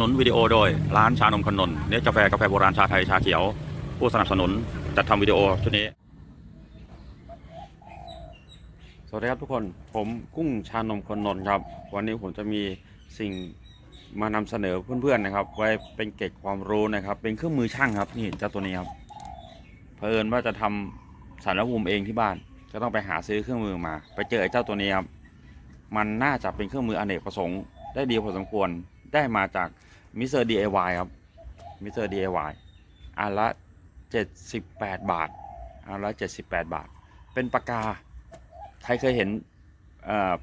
นุนวิดีโอโดย ร้านชานมคนนนท์เนสกาแฟกาแฟโบราณชาไทยชาเขียว ผู้สนับสนุนจัดทำวิดีโอชุดนี้ สวัสดีครับทุกคนผมกุ้งชานมคนนนท์ครับ วันนี้ผมจะมีสิ่งมานำเสนอเพื่อนๆนะครับ ไว้เป็นเกร็ดความรู้นะครับ เป็นเครื่องมือช่างครับนี่เจ้าตัวนี้ครับเผอิญว่าจะทำสารภูมิเองที่บ้านก็ต้องไปหาซื้อเครื่องมือมา ไปเจอไอ้เจ้าตัวนี้ครับมันน่าจะเป็นเครื่องมืออเนกประสงค์ได้ดีพอสมควรได้มาจาก มิสเตอร์ DIY ครับมิสเตอร์ DIY อันละ 78 บาทอันละ 78 บาท เป็นปากกา ใครเคยเห็น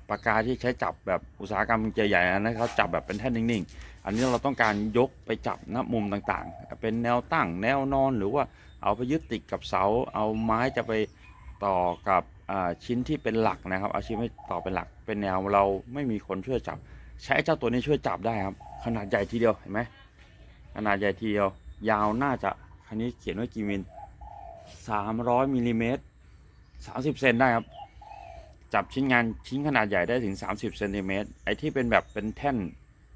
ปากกาที่ใช้จับแบบอุตสาหกรรมใหญ่ๆนะเขาจับแบบเป็นแท่นนิ่งๆ อันนี้เราต้องการยกไปจับนะมุมต่างๆ เป็นแนวตั้งแนวนอนหรือว่าเอาไปยึดติดกับเสา เอาไม้จะไปต่อกับชิ้นที่เป็นหลักนะครับ เอาชิ้นไม่ต่อเป็นหลักเป็นแนวเราไม่มีคนช่วยจับ ใช้เจ้าตัวนี้ช่วยจับได้ครับ ขนาดใหญ่ทีเดียวเห็นไหมขนาดใหญ่ทีเดียว ยาวน่าจะคันนี้เขียนไว้กี่มิล300มิลลิเมตร30เซนได้ครับ จับชิ้นงานชิ้นขนาดใหญ่ได้ถึง30เซนติเมตรไอ้ที่เป็นแบบเป็นแท่น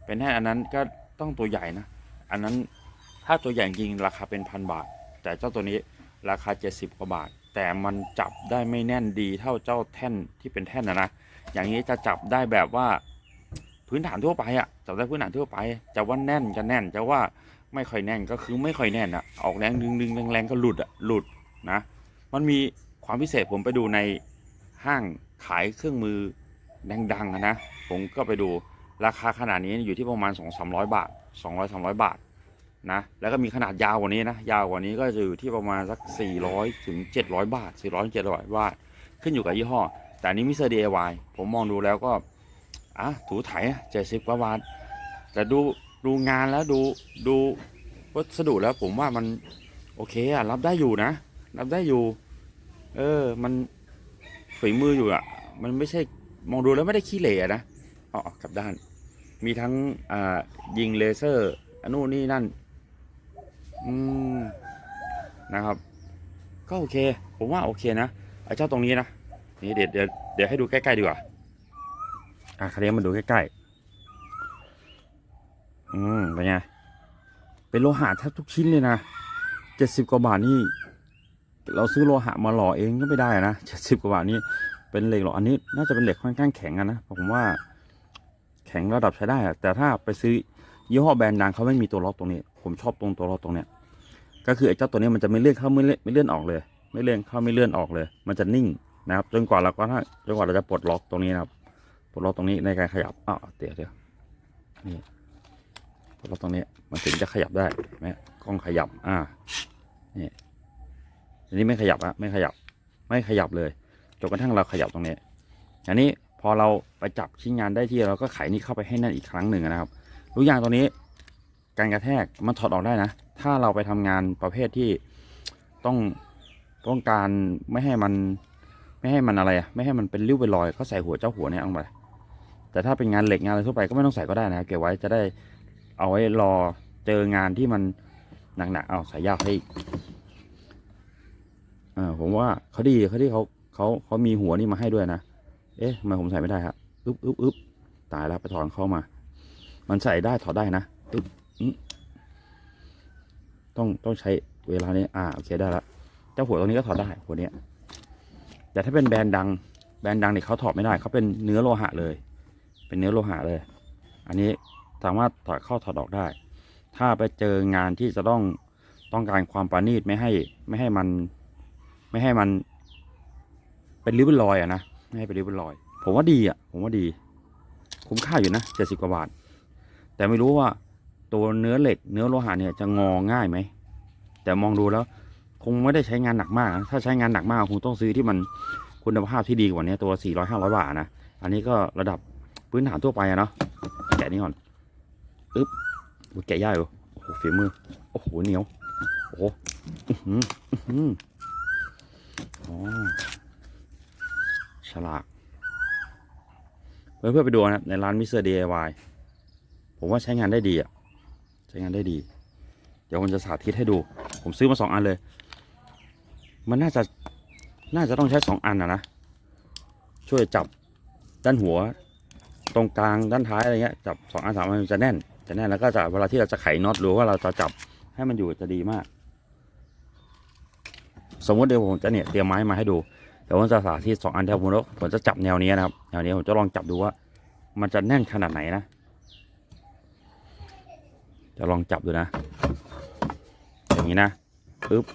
เป็นแท่นอันนั้นก็ต้องตัวใหญ่นะ อันนั้นถ้าตัวใหญ่จริงราคาเป็นพันบาท แต่เจ้าตัวนี้ราคา70กว่าบาท แต่มันจับได้ไม่แน่นดีเท่าเจ้าแท่นที่เป็นแท่นนะนะ อย่างนี้จะจับได้แบบว่า พื้นฐานทั่วไปอะจับได้พื้นฐานทั่วไป จะว่าแน่นก็แน่นจะว่าไม่ค่อยแน่นก็คือไม่ค่อยแน่นอะออกแรงดึงดึงแรงๆก็หลุดอะหลุดนะมันมีความพิเศษผมไปดูในห้างขายเครื่องมือดังๆนะผมก็ไปดูราคาขนาดนี้อยู่ที่ประมาณ 2 3 0 0 บาท 200 300 บาทนะแล้วก็มีขนาดยาวกว่านี้นะยาวกว่านี้ก็จะอยู่ที่ประมาณสัก 400ถึง700 บาท 400 700 บาท ขึ้นอยู่กับยี่ห้อ แต่นนี้มิสเตอร์ DIY ผมมองดูแล้วก็ อะถูไถเจ็ดสิบกว่าบาท แต่ดูดูงานแล้วดูดูวัสดุแล้วผมว่ามันโอเคอะรับได้อยู่นะ รับได้อยู่ เออ มันฝีมืออยู่อะมันไม่ใช่มองดูแล้วไม่ได้ขี้เหร่อะนะอ๋อกลับด้าน มีทั้งอ่ายิงเลเซอร์อันนู้นนี่นั่น อืมนะครับ ก็โอเค ผมว่าโอเคนะไอ้เจ้าตรงนี้นะนี่เดี๋ยวเดี๋ยวเดี๋ยวให้ดูใกล้ๆดีกว่า อะคันนี้มาดูใกล้ๆ อืม เป็นไง เป็นโลหะแทบทุกชิ้นเลยนะเจ็ดสิบกว่าบาทนี่ เราซื้อโลหะมาหล่อเองก็ไม่ได้นะเจ็ดสิบกว่าบาทนี่เป็นเหล็กหรออันนี้น่าจะเป็นเหล็กค่อนข้างแข็งอะนะ ผมว่า แข็งระดับใช้ได้อะแต่ถ้าไปซื้อยี่ห้อแบรนด์ดังเขาไม่มีตัวล็อกตรงนี้ ผมชอบตรงตัวล็อกตรงเนี้ย ก็คือไอ้เจ้าตัวนี้มันจะไม่เลื่อนเข้าไม่เลื่อนไม่เลื่อนออกเลย ไม่เลื่อนเข้าไม่เลื่อนออกเลย มันจะนิ่งนะครับ จนกว่าเราก็ถ้าจนกว่าเราจะปลดล็อกตรงนี้นะครับ ปลดล็อกตรงนี้ในการขยับอ้าวเดี๋ยวเดี๋ยวนี่ปลดล็อกตรงนี้มันถึงจะขยับได้เห็นไหมกล้องขยับอ่านี่อันนี้ไม่ขยับอะไม่ขยับ ไม่ขยับเลยจนกระทั่งเราขยับตรงนี้อันนี้พอเราไปจับชิ้นงานได้ที่เราก็ไขนี่เข้าไปให้แน่นอีกครั้งหนึ่งนะครับรู้อย่างตัวนี้การกระแทกมันถอดออกได้นะ ถ้าเราไปทำงานประเภทที่ต้องต้องการไม่ให้มันไม่ให้มันอะไรอะไม่ให้มันเป็นริ้วเป็นรอย ก็ใส่หัวเจ้าหัวเนี่ยลงไป แต่ถ้าเป็นงานเหล็กงานอะไรทั่วไปก็ไม่ต้องใส่ก็ได้นะเก็บไว้จะได้เอาไว้รอเจองานที่มันหนักๆเอาใส่ยากให้อีกอผมว่าเขาดีเขาที่เขาเขาเขามีหัวนี่มาให้ด้วยนะเอ๊ะทำไมผมใส่ไม่ได้ครับอึ๊บอึ๊บอึ๊บตายแล้วไปถอนเข้ามา มันใส่ได้ถอดได้นะอึ๊บอึ๊บต้องต้องใช้เวลานี้อ่าโอเคได้ละเจ้าหัวตรงนี้ก็ถอดได้หัวเนี้ยแต่ถ้าเป็นแบรนด์ดังแบรนด์ดังเนี่ยเขาถอดไม่ได้เขาเป็นเนื้อโลหะเลย เป็นเนื้อโลหะเลย อันนี้สามารถถอดเข้าถอดออกได้ ถ้าไปเจองานที่จะต้องต้องการความประณีตไม่ให้ไม่ให้มันไม่ให้มันเป็นริ้วเป็นรอยอะนะไม่ให้เป็นริ้วเป็นรอย ผมว่าดีอะผมว่าดี คุ้มค่าอยู่นะเจ็ดสิบกว่าบาท แต่ไม่รู้ว่าตัวเนื้อเหล็ก เนื้อโลหะเนี่ยจะงอง่ายไหมแต่มองดูแล้ว คงไม่ได้ใช้งานหนักมากนะถ้าใช้งานหนักมากคงต้องซื้อที่มันคุณภาพที่ดีกว่านี้ตัว400 500บาทนะอันนี้ก็ระดับ พื้นฐานทั่วไปอะเนาะแกะนี่ก่อนอึ๊บอุ๊ยแกะยากอยู่โอ้โหฝีมือโอ้โหเหนียวโอ้โหอื้อหืออื้อหืออ๋อฉลากเพื่อนเพื่อนๆไปดูนะในร้านมิสเตอร์ DIY ผมว่าใช้งานได้ดีอะใช้งานได้ดี เดี๋ยวผมจะสาธิตให้ดู ผมซื้อมาสองอันเลย มันน่าจะน่าจะต้องใช้สองอันนะนะช่วยจับด้านหัว ตรงกลางด้านท้ายอะไรเงี้ยจับสองอันสามอันมันจะแน่น จะแน่นแล้วก็จะเวลาที่เราจะไขน็อตหรือว่าเราจะจับให้มันอยู่จะดีมาก สมมติเดี๋ยวผมจะเนี่ยเตรียมไม้มาให้ดูเดี๋ยวผมจะสาธิตสองอันที่ผมแล้ผมจะจับแนวนี้นะครับแนวนี้ผมจะลองจับดูว่า มันจะแน่นขนาดไหนนะจะลองจับดูนะ อย่างนี้นะปึ๊บ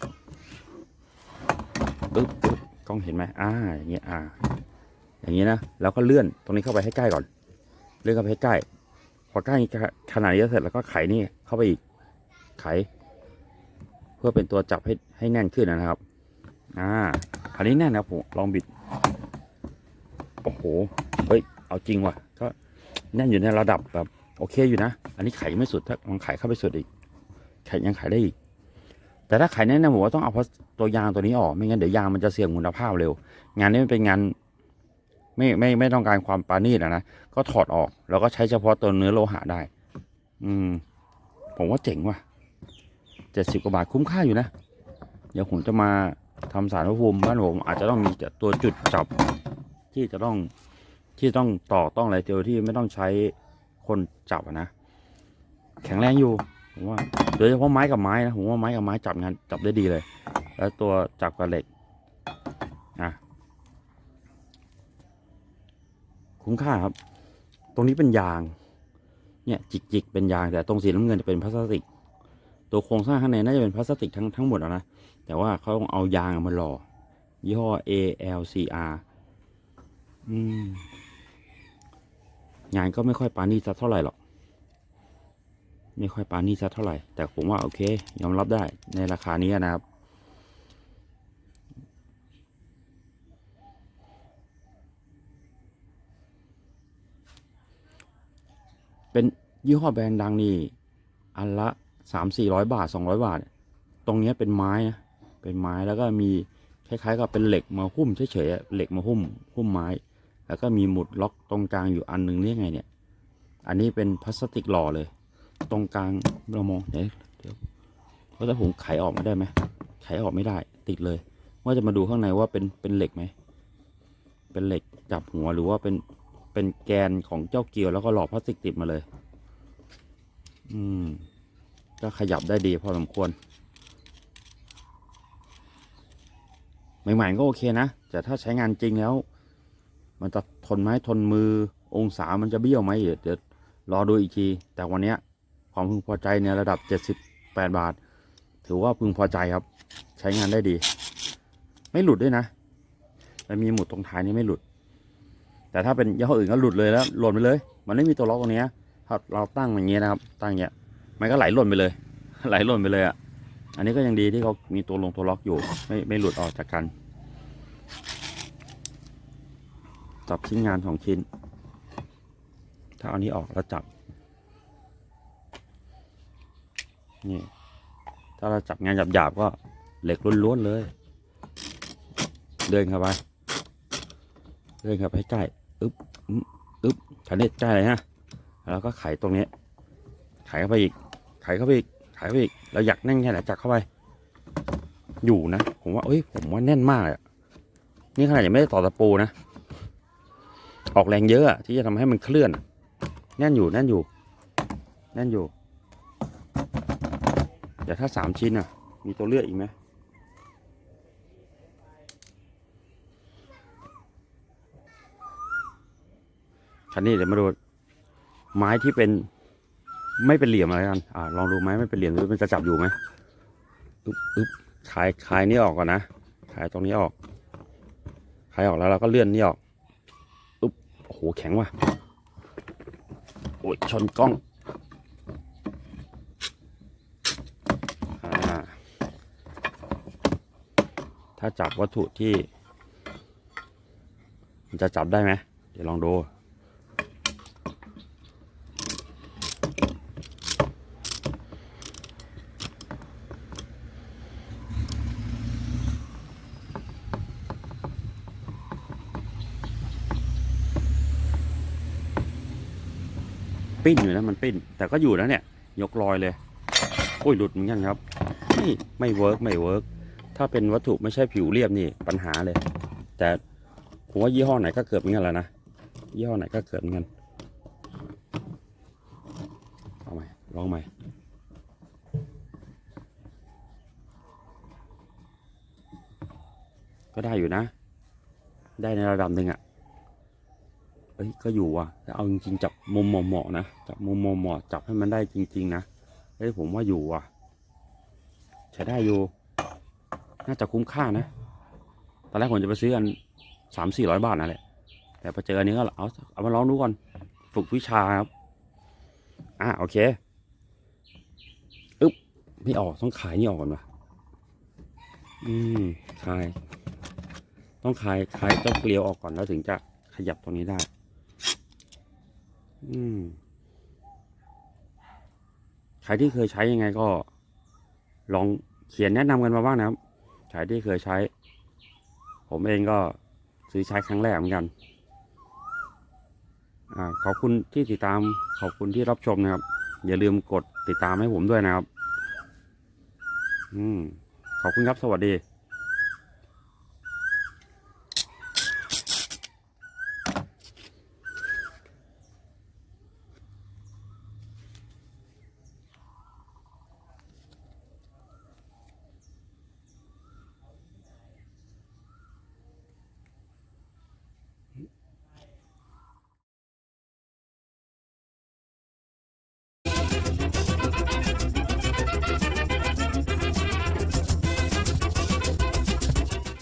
ปึ๊บปึ๊บกล้องเห็นไหมอ่าอย่างเงี้ยอ่า อย่างนี้นะแล้วก็เลื่อนตรงนี้เข้าไปให้ใกล้ก่อน เลื่อนเข้าไปให้ใกล้พอใกล้ขนาดนี้เสร็จแล้วก็ไขนี่เข้าไปอีกไข เพื่อเป็นตัวจับให้ให้แน่นขึ้นนะครับ อ่าอันนี้แน่นนะผมลองบิดโอ้โหเฮ้ยเอาจริงว่ะก็แน่นอยู่ในระดับแบบโอเคอยู่นะ อันนี้ไขไม่สุดถ้าลองไขเข้าไปสุดอีกไขยังไขได้อีก แต่ถ้าไขแน่นๆผมว่าต้องเอาพตัวยางตัวนี้ออกไม่งั้นเดี๋ยวยางมันจะเสื่อมคุณภาพเร็ว งานนี้มันเป็นงาน ไม่ไม่ไม่ต้องการความปาณีตอะนะก็ถอดออกแล้วก็ใช้เฉพาะตัวเนื้อโลหะได้ อืม ผมว่าเจ๋งว่ะเจ็ดสิบกว่าบาทคุ้มค่าอยู่นะ เดี๋ยวผมจะมาทำสารพระภูมิบ้านผมอาจจะต้องมีตัวจุดจับที่จะต้องที่ต้องต่อต้องอะไรเดียวที่ไม่ต้องใช้คนจับนะแข็งแรงอยู่ผมว่าโดยเฉพาะไม้กับไม้นะผมว่าไม้กับไม้จับงานจับได้ดีเลย แล้วตัวจับกับเหล็กอะ คุ้มค่าครับ ตรงนี้เป็นยาง เนี่ยจิกๆเป็นยางแต่ตรงสีน้ำเงินจะเป็นพลาสติก ตัวโครงสร้างข้างในน่าจะเป็นพลาสติกทั้งทั้งหมดอะนะ แต่ว่าเขาเอายางมาหล่อ ยี่ห้อ ALCR อืมงานก็ไม่ค่อยปานีสักเท่าไหร่หรอก ไม่ค่อยปานีสักเท่าไหร่ แต่ผมว่าโอเค ยอมรับได้ในราคานี้นะครับ เป็น ยี่ห้อแบรนด์ดังนี่อันละสามสี่ร้อยบาทสองร้อยบาท ตรงนี้เป็นไม้นะเป็นไม้แล้วก็มีคล้ายๆกับเป็นเหล็กมาหุ้มเฉยๆเหล็กมาหุ้มหุ้มไม้ แล้วก็มีหมุดล็อกตรงกลางอยู่อันหนึ่งนี่ไงเนี่ย อันนี้เป็นพลาสติกหล่อเลย ตรงกลางเรามองเดี๋ยวเดี๋ยวเพราะถ้าผมไขออกมาได้ไหมไขออกไม่ได้ติดเลย ว่าจะมาดูข้างในว่าเป็นเป็นเหล็กไหมเป็นเหล็กจับหัวหรือว่าเป็นเป็นแกนของเจ้าเกียวแล้วก็หล่อพลาสติกติดมาเลย อืม ก็ขยับได้ดีพอสมควร ใหม่ๆก็โอเคนะ แต่ถ้าใช้งานจริงแล้ว มันจะทนไหมทนมือ องศามันจะเบี้ยวไหมเดี๋ยวรอดูอีกที แต่วันนี้ความพึงพอใจในระดับ 78 บาท ถือว่าพึงพอใจครับ ใช้งานได้ดี ไม่หลุดด้วยนะแต่มีหมุดตรงท้ายนี้ไม่หลุด แต่ถ้าเป็นยี่ห้ออื่นก็หลุดเลยแล้วหล่นไปเลย มันไม่มีตัวล็อกตรงนี้ ถ้าเราตั้งอย่างเงี้ยนะครับ ตั้งอย่างเงี้ยมันก็ไหลหล่นไปเลย ไหลหล่นไปเลยอะอันนี้ก็ยังดีที่เขามีตัวลงตัวล็อกอยู่ ไม่ไม่หลุดออกจากกันจับชิ้นงานสองชิ้น ถ้าเอานี้ออกแล้วจับ นี่ ถ้าเราจับงานหยาบๆก็เหล็กล้วนๆเลย เดินเข้าไป เดินเข้าไปใกล้ อึ๊บ อึ๊บอึ๊บขันนี้ใกล้เลยนะ แล้วก็ไขตรงนี้ ไขเข้าไปอีก ไขเข้าไปอีก ไขเข้าไปอีก เราอยากแน่นแค่ไหนจับเข้าไป อยู่นะ ผมว่า เอ้ย ผมว่าแน่นมากอะนี่ขนาดยังไม่ได้ต่อตะปูนะ ออกแรงเยอะที่จะทำให้มันเคลื่อน แน่นอยู่ แน่นอยู่ แน่นอยู่ เดี๋ยวถ้าสามชิ้นอะ มีตัวเลือกอีกไหมคันนี้เดี๋ยวมาดู ไม้ที่เป็นไม่เป็นเหลี่ยมอะไรกันอ่าลองดูไหมไม่เป็นเหลี่ยมดูมันจะจับอยู่ไหมอึ๊บอึ๊บคลายคลายนี่ออกก่อนนะคลายตรงนี้ออกคลายออกแล้วเราก็เลื่อนนี่ออกอึ๊บโอ้โหแข็งว่ะโอ้ยชนกล้องอ่าถ้าจับวัตถุที่ มันจะจับได้ไหมเดี๋ยวลองดู ปิ้นอยู่นะมันปิ้น แต่ก็อยู่นะเนี่ย ยกลอยเลยโอ้ยหลุดเหมือนกันครับไม่ไม่เวิร์กไม่เวิร์กถ้าเป็นวัตถุไม่ใช่ผิวเรียบนี่ปัญหาเลย แต่ผมว่ายี่ห้อไหนก็เกิดเหมือนกันแล้วนะยี่ห้อไหนก็เกิดเหมือนกันเอาไหมลองใหม่ก็ได้อยู่นะ ได้ในระดับหนึ่งอะ่ะ เอ้ยก็อยู่ว่ะแต่เอาจริงๆจับมุมเหมาะๆนะจับมุมเหมาะๆจับให้มันได้จริง ๆ นะเฮ้ยผมว่าอยู่ว่ะใช้ได้อยู่ น่าจะคุ้มค่านะตอนแรกผมจะไปซื้อกันสามสี่ร้อยบาทนั่นแหละแต่พอเจออันนี้ก็เอาเอามาลองดูก่อนฝึกวิชาครับอะโอเคอึ๊บไม่ออกต้องขายนี่ออกก่อนวะอืมขาย ต้องคลายคลายเจ้าเกลียวออกก่อนแล้วถึงจะขยับตรงนี้ได้ อืม ใครที่เคยใช้ยังไงก็ ลองเขียนแนะนำกันมาบ้างนะครับ ใครที่เคยใช้ ผมเองก็ซื้อใช้ครั้งแรกเหมือนกันอ่าขอบคุณที่ติดตาม ขอบคุณที่รับชมนะครับ อย่าลืมกดติดตามให้ผมด้วยนะครับ อืม ขอบคุณครับ สวัสดี